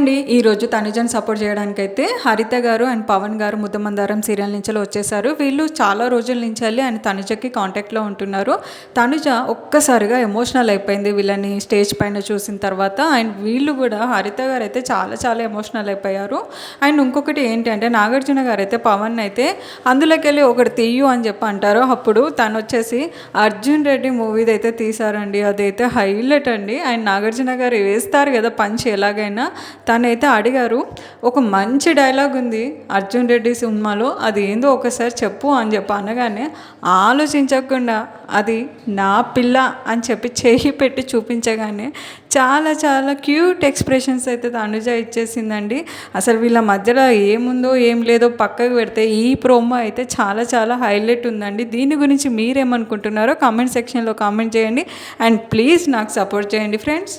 అండి ఈరోజు తనుజను సపోర్ట్ చేయడానికి అయితే హరిత గారు అండ్ పవన్ గారు ముద్దమందారం సీరియల్ నుంచి వచ్చేసారు. వీళ్ళు చాలా రోజుల నుంచి వెళ్ళి ఆయన తనుజకి కాంటాక్ట్లో ఉంటున్నారు. తనుజ ఒక్కసారిగా ఎమోషనల్ అయిపోయింది వీళ్ళని స్టేజ్ పైన చూసిన తర్వాత. అండ్ వీళ్ళు కూడా హరిత గారు అయితే చాలా చాలా ఎమోషనల్ అయిపోయారు. అండ్ ఇంకొకటి ఏంటంటే నాగార్జున గారు అయితే పవన్ అయితే అందులోకి వెళ్ళి ఒకటి తీయు అని చెప్పి అంటారు. అప్పుడు తను వచ్చేసి అర్జున్ రెడ్డి మూవీది అయితే తీశారండి. అదైతే హైలైట్ అండి. అండ్ నాగార్జున గారు వేస్తారు కదా పంచి ఎలాగైనా. తనైతే అడిగారు ఒక మంచి డైలాగ్ ఉంది అర్జున్ రెడ్డి సినిమాలో అది ఏందో ఒకసారి చెప్పు అని చెప్పి అనగానే ఆలోచించకుండా అది నా పిల్ల అని చెప్పి చేయి పెట్టి చూపించగానే చాలా చాలా క్యూట్ ఎక్స్ప్రెషన్స్ అయితే తనుజ ఇచ్చేసిందండి. అసలు వీళ్ళ మధ్యలో ఏముందో ఏం లేదో పక్కకు పెడితే ఈ ప్రోమో అయితే చాలా చాలా హైలైట్ ఉందండి. దీని గురించి మీరేమనుకుంటున్నారో కామెంట్ సెక్షన్లో కామెంట్ చేయండి. అండ్ ప్లీజ్ నాకు సపోర్ట్ చేయండి ఫ్రెండ్స్.